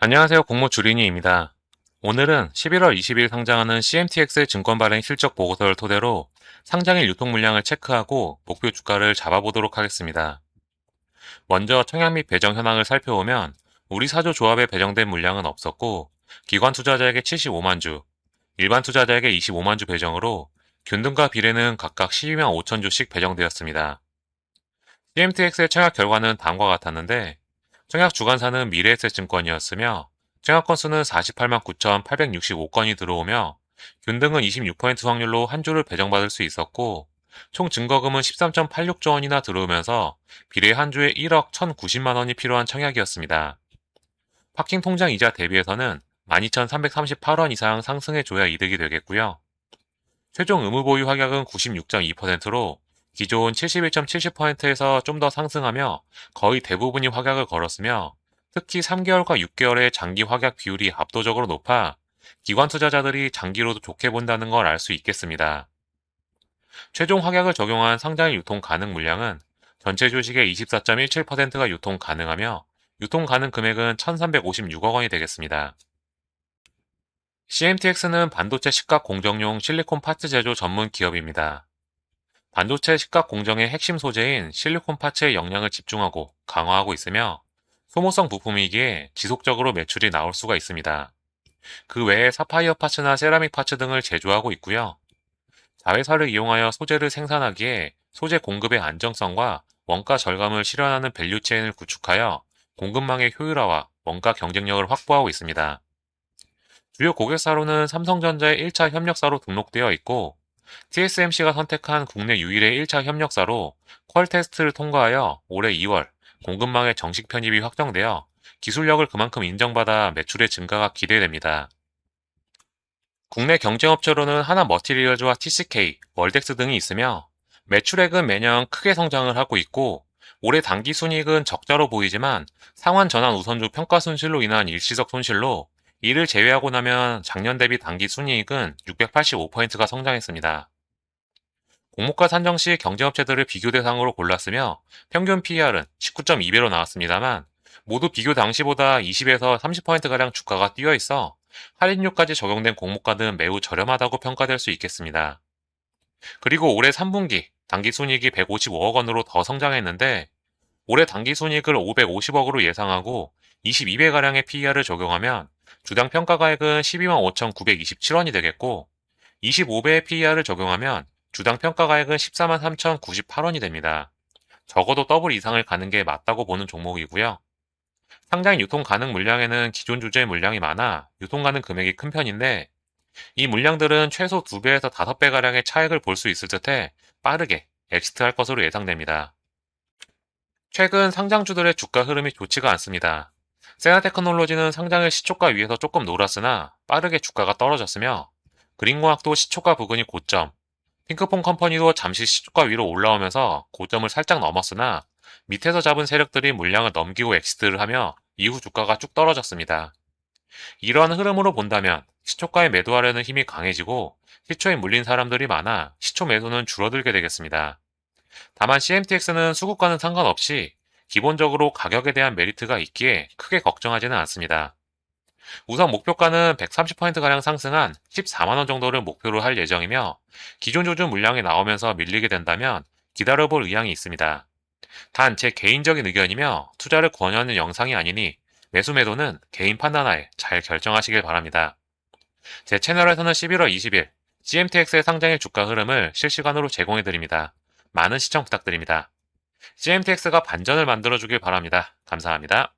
안녕하세요. 공모 주린이입니다. 오늘은 11월 20일 상장하는 CMTX 증권 발행 실적 보고서를 토대로 상장일 유통 물량을 체크하고 목표 주가를 잡아보도록 하겠습니다. 먼저 청약 및 배정 현황을 살펴보면 우리 사조 조합에 배정된 물량은 없었고 기관 투자자에게 75만 주, 일반 투자자에게 25만 주 배정으로 균등과 비례는 각각 12만 5천 주씩 배정되었습니다. CMTX의 청약 결과는 다음과 같았는데 청약 주관사는 미래에셋증권이었으며 청약 건수는 48만 9,865건이 들어오며 균등은 26% 확률로 한 주를 배정받을 수 있었고 총 증거금은 13.86조 원이나 들어오면서 비례 한 주에 1억 1,090만 원이 필요한 청약이었습니다. 파킹 통장 이자 대비해서는 12,338원 이상 상승해줘야 이득이 되겠고요. 최종 의무 보유 확약은 96.2%로 기존 71.70%에서 좀 더 상승하며 거의 대부분이 확약을 걸었으며 특히 3개월과 6개월의 장기 확약 비율이 압도적으로 높아 기관 투자자들이 장기로도 좋게 본다는 걸 알 수 있겠습니다. 최종 확약을 적용한 상장일 유통 가능 물량은 전체 주식의 24.17%가 유통 가능하며 유통 가능 금액은 1,356억 원이 되겠습니다. CMTX는 반도체 식각 공정용 실리콘 파츠 제조 전문 기업입니다. 반도체 식각 공정의 핵심 소재인 실리콘 파츠의 역량을 집중하고 강화하고 있으며 소모성 부품이기에 지속적으로 매출이 나올 수가 있습니다. 그 외에 사파이어 파츠나 세라믹 파츠 등을 제조하고 있고요. 자회사를 이용하여 소재를 생산하기에 소재 공급의 안정성과 원가 절감을 실현하는 밸류체인을 구축하여 공급망의 효율화와 원가 경쟁력을 확보하고 있습니다. 주요 고객사로는 삼성전자의 1차 협력사로 등록되어 있고 TSMC가 선택한 국내 유일의 1차 협력사로 퀄 테스트를 통과하여 올해 2월 공급망의 정식 편입이 확정되어 기술력을 그만큼 인정받아 매출의 증가가 기대됩니다. 국내 경쟁업체로는 하나 머티리얼즈와 TCK, 월덱스 등이 있으며 매출액은 매년 크게 성장을 하고 있고 올해 당기 순이익은 적자로 보이지만 상환 전환 우선주 평가 손실로 인한 일시적 손실로 이를 제외하고 나면 작년 대비 당기 순이익은 685%가 성장했습니다. 공모가 산정 시 경쟁업체들을 비교 대상으로 골랐으며 평균 PER은 19.2배로 나왔습니다만 모두 비교 당시보다 20에서 30%가량 주가가 뛰어 있어 할인율까지 적용된 공모가는 매우 저렴하다고 평가될 수 있겠습니다. 그리고 올해 3분기 당기 순이익이 155억 원으로 더 성장했는데 올해 당기 순이익을 550억으로 예상하고 22배가량의 PER을 적용하면 주당 평가가액은 12만 5,927원이 되겠고 25배의 PER을 적용하면 주당 평가가액은 14만 3,098원이 됩니다. 적어도 더블 이상을 가는 게 맞다고 보는 종목이고요. 상장 유통 가능 물량에는 기존 주제의 물량이 많아 유통 가능 금액이 큰 편인데 이 물량들은 최소 2배에서 5배가량의 차익을 볼 수 있을 듯해 빠르게 엑시트할 것으로 예상됩니다. 최근 상장주들의 주가 흐름이 좋지가 않습니다. 세나테크놀로지는 상장일 시초가 위에서 조금 놀았으나 빠르게 주가가 떨어졌으며 그린공학도 시초가 부근이 고점, 핑크폰 컴퍼니도 잠시 시초가 위로 올라오면서 고점을 살짝 넘었으나 밑에서 잡은 세력들이 물량을 넘기고 엑시트를 하며 이후 주가가 쭉 떨어졌습니다. 이러한 흐름으로 본다면 시초가에 매도하려는 힘이 강해지고 시초에 물린 사람들이 많아 시초 매도는 줄어들게 되겠습니다. 다만 CMTX는 수급과는 상관없이 기본적으로 가격에 대한 메리트가 있기에 크게 걱정하지는 않습니다. 우선 목표가는 130%가량 상승한 14만원 정도를 목표로 할 예정이며 기존 조준 물량이 나오면서 밀리게 된다면 기다려볼 의향이 있습니다. 단 제 개인적인 의견이며 투자를 권유하는 영상이 아니니 매수 매도는 개인 판단하에 잘 결정하시길 바랍니다. 제 채널에서는 11월 20일 GMTX의 상장의 주가 흐름을 실시간으로 제공해드립니다. 많은 시청 부탁드립니다. CMTX가 반전을 만들어주길 바랍니다. 감사합니다.